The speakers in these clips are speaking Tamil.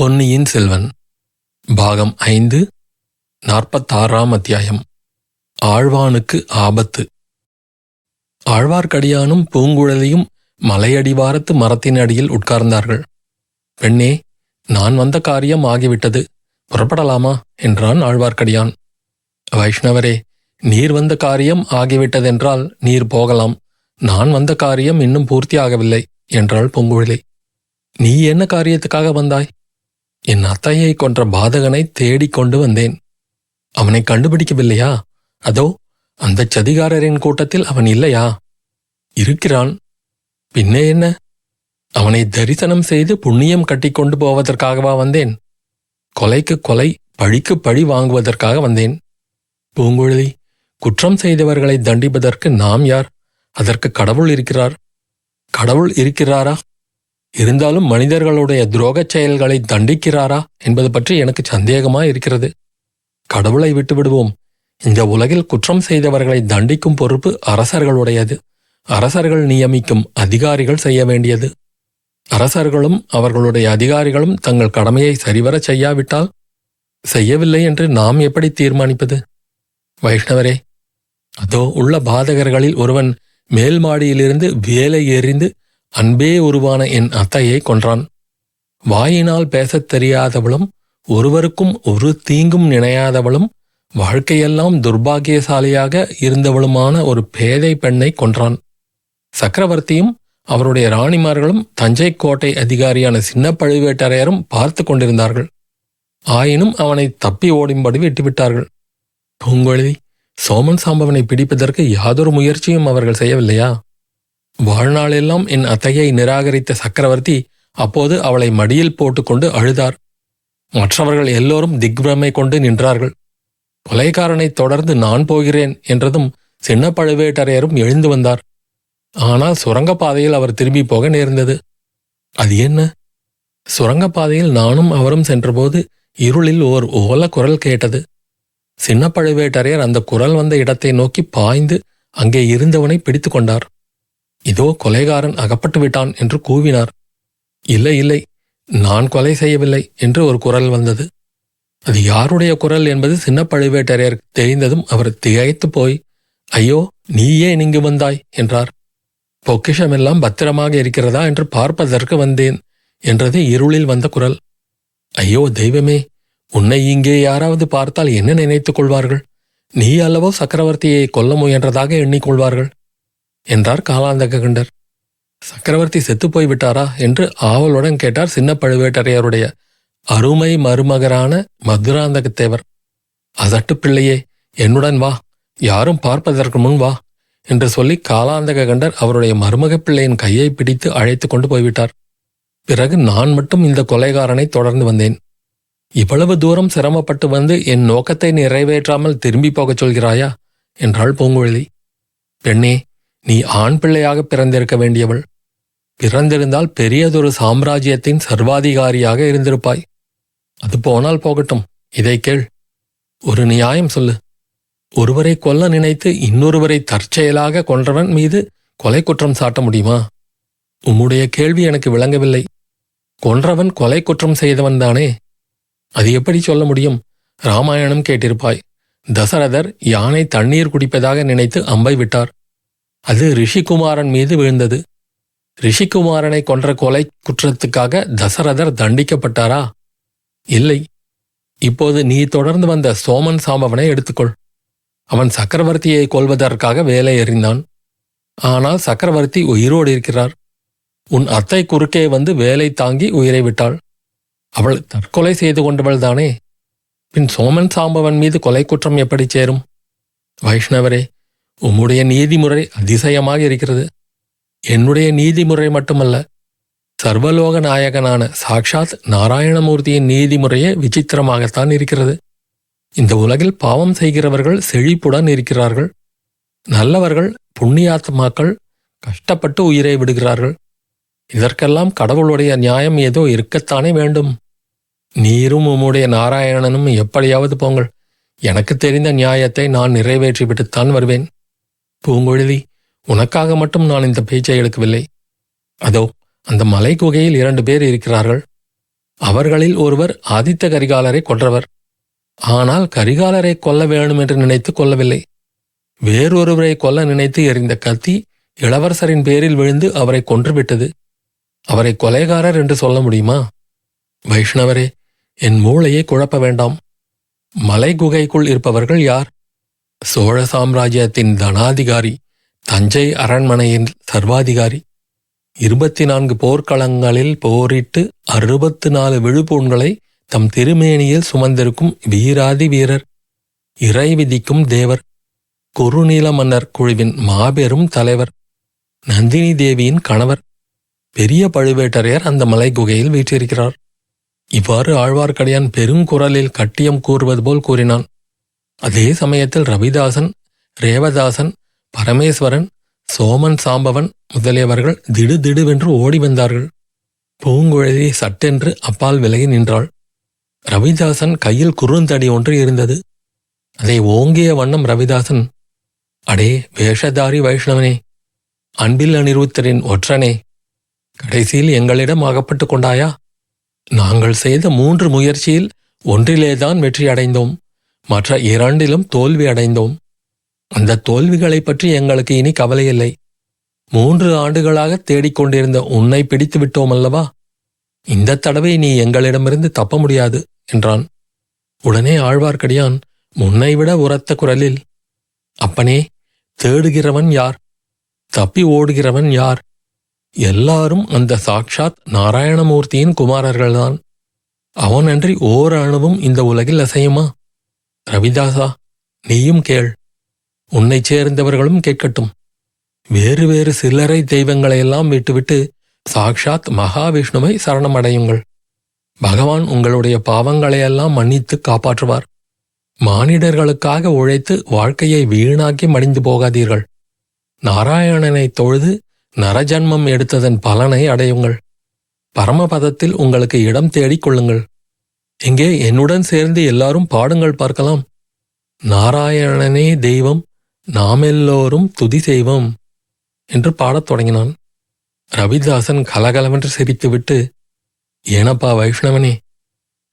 பொன்னியின் செல்வன் பாகம் ஐந்து நாற்பத்தாறாம் அத்தியாயம் ஆழ்வானுக்கு ஆபத்து. ஆழ்வார்க்கடியானும் பூங்குழலியும் மலையடிவாரத்து மரத்தின் அடியில் உட்கார்ந்தார்கள். பெண்ணே நான் வந்த காரியம் ஆகிவிட்டது. புறப்படலாமா? என்றான் ஆழ்வார்க்கடியான். வைஷ்ணவரே நீர் வந்த காரியம் ஆகிவிட்டதென்றால் நீர் போகலாம். நான் வந்த காரியம் இன்னும் பூர்த்தியாகவில்லை என்றாள் பூங்குழலி. நீ என்ன காரியத்துக்காக வந்தாய்? என் அத்தையை கொன்ற பாதகனை தேடிக் கொண்டு வந்தேன். அவனை கண்டுபிடிக்கவில்லையா? அதோ அந்த சதிகாரரின் கூட்டத்தில் அவன் இல்லையா? இருக்கிறான். பின்னே என்ன? அவனை தரிசனம் செய்து புண்ணியம் கட்டிக்கொண்டு போவதற்காகவா வந்தேன்? கொலைக்கு கொலை பழிக்கு பழி வாங்குவதற்காக வந்தேன். பூங்குழலி குற்றம் செய்தவர்களை தண்டிப்பதற்கு நாம் யார்? அதற்கு கடவுள் இருக்கிறார். கடவுள் இருக்கிறாரா? இருந்தாலும் மனிதர்களுடைய துரோகச் செயல்களை தண்டிக்கிறாரா என்பது பற்றி எனக்கு சந்தேகமா இருக்கிறது. கடவுளை விட்டுவிடுவோம். இந்த உலகில் குற்றம் செய்தவர்களை தண்டிக்கும் பொறுப்பு அரசர்களுடையது. அரசர்கள் நியமிக்கும் அதிகாரிகள் செய்ய வேண்டியது. அரசர்களும் அவர்களுடைய அதிகாரிகளும் தங்கள் கடமையை சரிவர செய்யாவிட்டால் செய்யவில்லை என்று நாம் எப்படி தீர்மானிப்பது? வைஷ்ணவரே அதோ உள்ள பாதகர்களில் ஒருவன் மேல் மாடியிலிருந்து வேலை எறிந்து அன்பே உருவான என் அத்தையை கொன்றான். வாயினால் பேசத் தெரியாதவளும் ஒருவருக்கும் ஒரு தீங்கும் நினையாதவளும் வாழ்க்கையெல்லாம் துர்பாகியசாலியாக இருந்தவளுமான ஒரு பேதை பெண்ணை கொன்றான். சக்கரவர்த்தியும் அவருடைய ராணிமார்களும் தஞ்சை கோட்டை அதிகாரியான சின்ன பழுவேட்டரையரும் பார்த்து கொண்டிருந்தார்கள். ஆயினும் அவனை தப்பி ஓடும்படி விட்டுவிட்டார்கள். பூங்கொழி சோமன் சாம்பவனை பிடிப்பதற்கு யாதொரு முயற்சியும் அவர்கள் செய்யவில்லையா? வாழ்நாளெல்லாம் என் அத்தையை நிராகரித்த சக்கரவர்த்தி அப்போது அவளை மடியில் போட்டுக்கொண்டு அழுதார். மற்றவர்கள் எல்லோரும் திக்பிரமை கொண்டு நின்றார்கள். கொலைக்காரனை தொடர்ந்து நான் போகிறேன் என்றதும் சின்ன பழுவேட்டரையரும் எழுந்து வந்தார். ஆனால் சுரங்கப்பாதையில் அவர் திரும்பி போக நேர்ந்தது. அது என்ன? சுரங்கப்பாதையில் நானும் அவரும் சென்றபோது இருளில் ஓர் ஓல குரல் கேட்டது. சின்ன பழுவேட்டரையர் அந்த குரல் வந்த இடத்தை நோக்கி பாய்ந்து அங்கே இருந்தவனை பிடித்து கொண்டார் இதோ கொலைகாரன் அகப்பட்டு விட்டான் என்று கூவினார். இல்லை இல்லை நான் கொலை செய்யவில்லை என்று ஒரு குரல் வந்தது. அது யாருடைய குரல் என்பது சின்ன பழுவேட்டரையர் தெரிந்ததும் அவர் திகைத்து போய் ஐயோ நீ ஏன் இங்கு வந்தாய்? என்றார். பொக்கிஷமெல்லாம் பத்திரமாக இருக்கிறதா என்று பார்ப்பதற்கு வந்தேன் என்றது இருளில் வந்த குரல். ஐயோ தெய்வமே உன்னை இங்கே யாராவது பார்த்தால் என்ன நினைத்துக் கொள்வார்கள்? நீ அல்லவோ சக்கரவர்த்தியை கொல்ல முயன்றதாக எண்ணிக்கொள்வார்கள் என்றார் காலாந்தகண்டர் சக்கரவர்த்தி செத்துப்போய் விட்டாரா என்று ஆவலுடன் கேட்டார் சின்ன பழுவேட்டரையருடைய அருமை மருமகரான மதுராந்தகத்தேவர். அதட்டு பிள்ளையே என்னுடன் வா யாரும் பார்ப்பதற்கு முன் வா என்று சொல்லி காலாந்தக கண்டர் அவருடைய மருமக பிள்ளையின் கையை பிடித்து அழைத்து கொண்டு போய்விட்டார். பிறகு நான் மட்டும் இந்த கொலைகாரனை தொடர்ந்து வந்தேன். இவ்வளவு தூரம் சிரமப்பட்டு வந்து என் நோக்கத்தை நிறைவேற்றாமல் திரும்பி போகச் சொல்கிறாயா? என்றாள் பூங்குழலி. பெண்ணே நீ ஆண் பிள்ளையாக பிறந்திருக்க வேண்டியவள். பிறந்திருந்தால் பெரியதொரு சாம்ராஜ்யத்தின் சர்வாதிகாரியாக இருந்திருப்பாய். அது போனால் போகட்டும். இதை கேள். ஒரு நியாயம் சொல்லு. ஒருவரை கொல்ல நினைத்து இன்னொருவரை தற்செயலாக கொன்றவன் மீது கொலை குற்றம் சாட்ட முடியுமா? உம்முடைய கேள்வி எனக்கு விளங்கவில்லை. கொன்றவன் கொலை குற்றம் செய்தவன்தானே அது எப்படி சொல்ல முடியும்? ராமாயணம் கேட்டிருப்பாய். தசரதர் யானை தண்ணீர் குடிப்பதாக நினைத்து அம்பை விட்டார். அது ரிஷிகுமாரன் மீது விழுந்தது. ரிஷிகுமாரனை கொன்ற கொலை குற்றத்துக்காக தசரதர் தண்டிக்கப்பட்டாரா? இல்லை. இப்போது நீ தொடர்ந்து வந்த சோமன் சாம்பவனை எடுத்துக்கொள். அவன் சக்கரவர்த்தியை கொல்வதற்காக வேலை எறிந்தான் ஆனால் சக்கரவர்த்தி உயிரோடு இருக்கிறார். உன் அத்தை குறுக்கே வந்து வேலை தாங்கி உயிரை விட்டாள். அவள் தற்கொலை செய்து கொண்டவள் தானே பின் சோமன் சாம்பவன் மீது கொலை குற்றம் எப்படி சேரும்? வைஷ்ணவரே உம்முடைய நீதிமுறை அதிசயமாக இருக்கிறது. என்னுடைய நீதிமுறை மட்டுமல்ல சர்வலோக நாயகனான சாக்ஷாத் நாராயணமூர்த்தியின் நீதிமுறையே விசித்திரமாகத்தான் இருக்கிறது. இந்த உலகில் பாவம் செய்கிறவர்கள் செழிப்புடன் இருக்கிறார்கள். நல்லவர்கள் புண்ணியாத்மாக்கள் கஷ்டப்பட்டு உயிரை விடுகிறார்கள். இதற்கெல்லாம் கடவுளுடைய நியாயம் ஏதோ இருக்கத்தானே வேண்டும். நீரும் உம்முடைய நாராயணனும் எப்படியாவது போங்கள். எனக்கு தெரிந்த நியாயத்தை நான் நிறைவேற்றிவிட்டுத்தான் வருவேன். பூங்குழலி உனக்காக மட்டும் நான் இந்த பேச்சை எடுக்கவில்லை. அதோ அந்த மலை குகையில் இரண்டு பேர் இருக்கிறார்கள். அவர்களில் ஒருவர் ஆதித்த கரிகாலரை கொன்றவர். ஆனால் கரிகாலரை கொல்ல வேண்டும் என்று நினைத்து கொல்லவில்லை வேறொருவரை கொல்ல நினைத்து எறிந்த கத்தி இளவரசரின் பேரில் விழுந்து அவரை கொன்றுவிட்டது. அவரை கொலைகாரர் என்று சொல்ல முடியுமா? வைஷ்ணவரே என் மூளையை குழப்ப வேண்டாம். மலை குகைக்குள் இருப்பவர்கள் யார்? சோழ சாம்ராஜ்யத்தின் தனாதிகாரி தஞ்சை அரண்மனையின் சர்வாதிகாரி. இருபத்தி நான்கு போர்க்களங்களில் போரிட்டு அறுபத்து நாலு விழுப்பூண்களை தம் திருமேனியில் சுமந்திருக்கும் வீராதி வீரர் இறை விதிக்கும் தேவர் குறுநீல மன்னர் குழுவின் மாபெரும் தலைவர் நந்தினி தேவியின் கணவர் பெரிய பழுவேட்டரையர் அந்த மலை குகையில் வீற்றிருக்கிறார். இவ்வாறு ஆழ்வார்க்கடியான் பெருங்குரலில் கட்டியம் கூறுவது போல் கூறினான். அதே சமயத்தில் ரவிதாசன் ரேவதாசன் பரமேஸ்வரன் சோமன் சாம்பவன் முதலியவர்கள் திடுதிடுவென்று ஓடி வந்தார்கள். பூங்குழலி சட்டென்று அப்பால் விலகி நின்றாள். ரவிதாசன் கையில் குறுந்தடி ஒன்று இருந்தது. அதை ஓங்கிய வண்ணம் ரவிதாசன் அடே வேஷதாரி வைஷ்ணவனே அன்பில் அனிருத்தரின் ஒற்றனே கடைசியில் எங்களிடம் அகப்பட்டு கொண்டாயா? நாங்கள் செய்த மூன்று முயற்சியில் ஒன்றிலேதான் வெற்றி அடைந்தோம் மற்ற இரண்டிலும் தோல்வி அடைந்தோம். அந்த தோல்விகளைப் பற்றி எங்களுக்கு இனி கவலையில்லை மூன்று ஆண்டுகளாக தேடிக்கொண்டிருந்த உன்னை பிடித்து விட்டோம் அல்லவா? இந்த தடவை நீ எங்களிடமிருந்து தப்ப முடியாது என்றான். உடனே ஆழ்வார்க்கடியான் முன்னைவிட உரத்த குரலில் அப்பனே தேடுகிறவன் யார்? தப்பி ஓடுகிறவன் யார்? எல்லாரும் அந்த சாக்ஷாத் நாராயணமூர்த்தியின் குமாரர்கள்தான். அவனன்றி ஓர் அணுவும் இந்த உலகில் அசையுமா? ரவிதாசா நீயும் கேள். உன்னைச் சேர்ந்தவர்களும் கேட்கட்டும். வேறு வேறு சில்லறை தெய்வங்களையெல்லாம் விட்டுவிட்டு சாக்ஷாத் மகாவிஷ்ணுவை சரணமடையுங்கள். பகவான் உங்களுடைய பாவங்களையெல்லாம் மன்னித்து காப்பாற்றுவார். மானிடர்களுக்காக உழைத்து வாழ்க்கையை வீணாக்கி மடிந்து போகாதீர்கள். நாராயணனை தொழுது நரஜன்மம் எடுத்ததன் பலனை அடையுங்கள். பரமபதத்தில் உங்களுக்கு இடம் தேடிக் கொள்ளுங்கள். இங்கே என்னுடன் சேர்ந்து எல்லாரும் பாடுங்கள் பார்க்கலாம். நாராயணனே தெய்வம் நாமெல்லோரும் துதி செய்வோம் என்று பாடத் தொடங்கினான். ரவிதாசன் கலகலவென்று சிரித்துவிட்டு ஏனப்பா வைஷ்ணவனே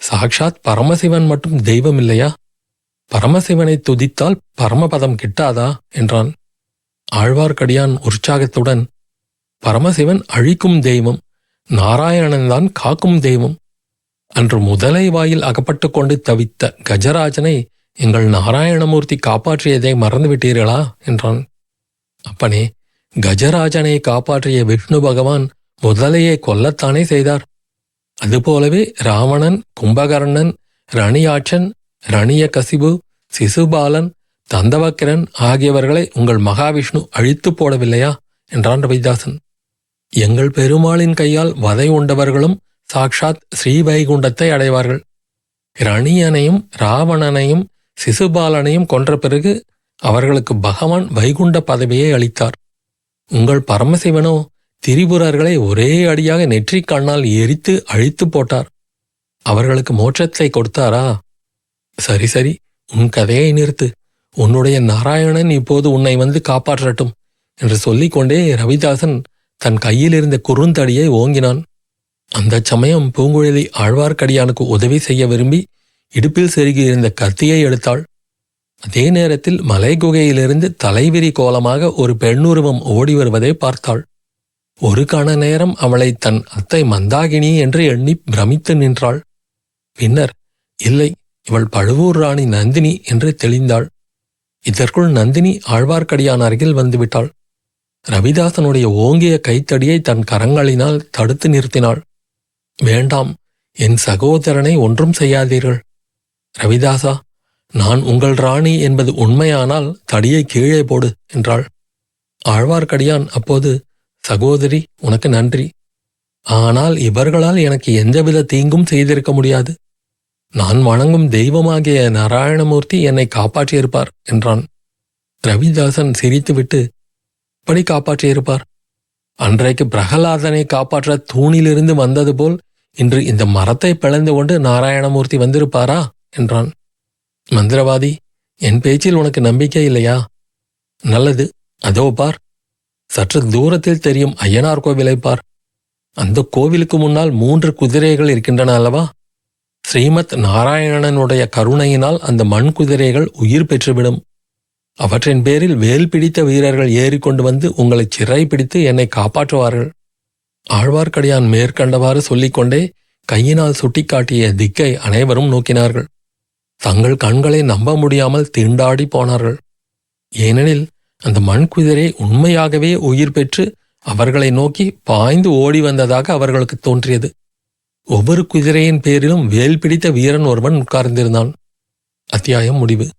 சாக்ஷாத் பரமசிவன் மட்டும் தெய்வம் இல்லையா? பரமசிவனை துதித்தால் பரமபதம் கிட்டாதா? என்றான். ஆழ்வார்க்கடியான் உற்சாகத்துடன் பரமசிவன் அழிக்கும் தெய்வம் நாராயணன்தான் காக்கும் தெய்வம் அன்று முதலை வாயில் அகப்பட்டு கொண்டு தவித்த கஜராஜனை எங்கள் நாராயணமூர்த்தி காப்பாற்றியதை மறந்துவிட்டீர்களா? என்றான். அப்பனே கஜராஜனை காப்பாற்றிய விஷ்ணு பகவான் முதலையை கொல்லத்தானே செய்தார். அதுபோலவே ராவணன் கும்பகர்ணன் ரணியாட்சன் ரணிய கசிபு சிசுபாலன் தந்தவக்கிரன் ஆகியவர்களை உங்கள் மகாவிஷ்ணு அழித்து போடவில்லையா? என்றான் ரவிதாசன். எங்கள் பெருமாளின் கையால் வதை உண்டவர்களும் சாக்ஷாத் ஸ்ரீவைகுண்டத்தை அடைவார்கள். ரணியனையும் ராவணனையும் சிசுபாலனையும் கொன்ற பிறகு அவர்களுக்கு பகவான் வைகுண்ட பதவியை அளித்தார். உங்கள் பரமசிவனோ திரிபுரர்களை ஒரே அடியாக நெற்றிக் கண்ணால் எரித்து அழித்து போட்டார். அவர்களுக்கு மோட்சத்தை கொடுத்தாரா? சரி சரி உன் கதையை நிறுத்து. உன்னுடைய நாராயணன் இப்போது உன்னை வந்து காப்பாற்றட்டும் என்று சொல்லிக்கொண்டே ரவிதாசன் தன் கையில் இருந்த குறுந்தடியை ஓங்கினான். அந்தச் சமயம் பூங்குழலி ஆழ்வார்க்கடியானுக்கு உதவி செய்ய விரும்பி இடுப்பில் செருகியிருந்த கத்தியை எடுத்தாள். அதே நேரத்தில் மலை குகையிலிருந்து தலைவிரி கோலமாக ஒரு பெண்ணுருவம் ஓடி வருவதை பார்த்தாள். ஒரு கண நேரம் அவளை தன் அத்தை மந்தாகினி என்று எண்ணி பிரமித்து நின்றாள். பின்னர் இல்லை இவள் பழுவூர் ராணி நந்தினி என்று தெளிந்தாள். இதற்குள் நந்தினி ஆழ்வார்க்கடியான் அருகில் வந்துவிட்டாள். ரவிதாசனுடைய ஓங்கிய கைத்தடியை தன் கரங்களினால் தடுத்து நிறுத்தினாள். வேண்டாம். என் சகோதரனை ஒன்றும் செய்யாதீர்கள். ரவிதாசா நான் உங்கள் ராணி என்பது உண்மையானால் தடியை கீழே போடு என்றாள். ஆழ்வார்க்கடியான் அப்போது சகோதரி உனக்கு நன்றி. ஆனால் இவர்களால் எனக்கு எந்தவித தீங்கும் செய்திருக்க முடியாது. நான் வணங்கும் தெய்வமாகிய நாராயணமூர்த்தி என்னை காப்பாற்றியிருப்பார் என்றான். ரவிதாசன் சிரித்துவிட்டு எப்படி காப்பாற்றியிருப்பார். அன்றைக்கு பிரகலாதனை காப்பாற்ற தூணிலிருந்து வந்தது போல் இன்று இந்த மரத்தை பிளந்து கொண்டு நாராயணமூர்த்தி வந்திருப்பாரா? என்றான். மந்திரவாதி என் பேச்சில் உனக்கு நம்பிக்கை இல்லையா? நல்லது அதோ பார். சற்று தூரத்தில் தெரியும் ஐயனார் கோவிலை பார். அந்த கோவிலுக்கு முன்னால் மூன்று குதிரைகள் இருக்கின்றன அல்லவா? ஸ்ரீமத் நாராயணனுடைய கருணையினால் அந்த மண் குதிரைகள் உயிர் பெற்றுவிடும். அவற்றின் பேரில் வேல் பிடித்த வீரர்கள் ஏறிக்கொண்டு வந்து உங்களை சிறை பிடித்து என்னை காப்பாற்றுவார்கள். ஆழ்வார்க்கடியான் மேற்கண்டவாறு சொல்லிக்கொண்டே கையினால் சுட்டிக்காட்டிய திக்கை அனைவரும் நோக்கினார்கள். தங்கள் கண்களை நம்ப முடியாமல் திண்டாடி போனார்கள். ஏனெனில் அந்த மண் குதிரை உண்மையாகவே உயிர் பெற்று அவர்களை நோக்கி பாய்ந்து ஓடி வந்ததாக அவர்களுக்கு தோன்றியது. ஒவ்வொரு குதிரையின் பேரிலும் வேல் பிடித்த வீரன் ஒருவன் உட்கார்ந்திருந்தான். அத்தியாயம் முடிவு.